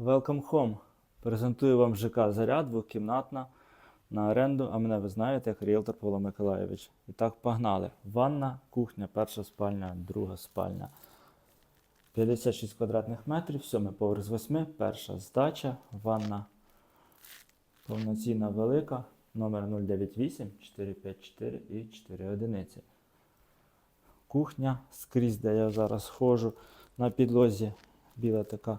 Welcome home. Презентую вам ЖК Заряд, двокімнатна на оренду, а мене ви знаєте як ріелтор Павло Миколаєвич. І так, погнали. Ванна, кухня, перша спальня, друга спальня. 56 квадратних метрів, сьомий поверх з восьми, перша здача, ванна повноцінна велика, номер 098 454 і 4 одиниці. Кухня скрізь, де я зараз ходжу, на підлозі біла така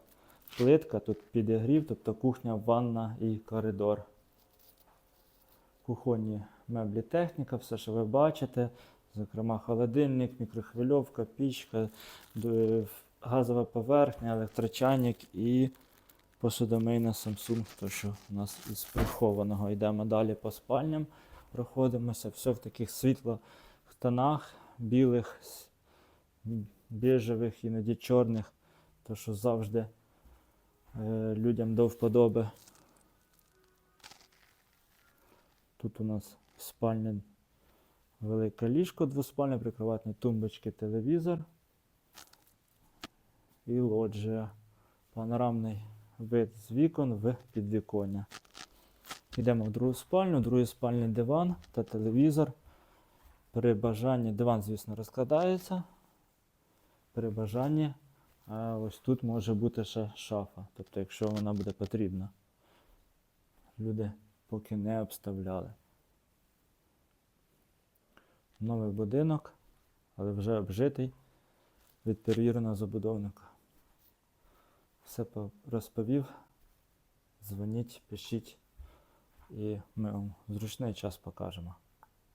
плитка, тут підігрів, тобто кухня, ванна і коридор. Кухонні меблі техніка, все, що ви бачите, зокрема холодильник, мікрохвильовка, пічка, газова поверхня, електрочайник і посудомийна Samsung, то що у нас із прихованого. Йдемо далі по спальням, проходимося. Все в таких світлих тонах, білих, біжевих, іноді чорних, то що завжди людям до вподоби. Тут у нас спальня велике ліжко двоспальне, прикроватні тумбочки, телевізор і лоджія. Панорамний вид з вікон в підвіконня. Йдемо в другу спальню, в другій спальні диван та телевізор. При бажанні диван, звісно, розкладається. При бажанні а ось тут може бути ще шафа, тобто, якщо вона буде потрібна. Люди поки не обставляли. Новий будинок, але вже обжитий від перевіреного забудовника. Все розповів. Дзвоніть, пишіть, і ми вам зручний час покажемо.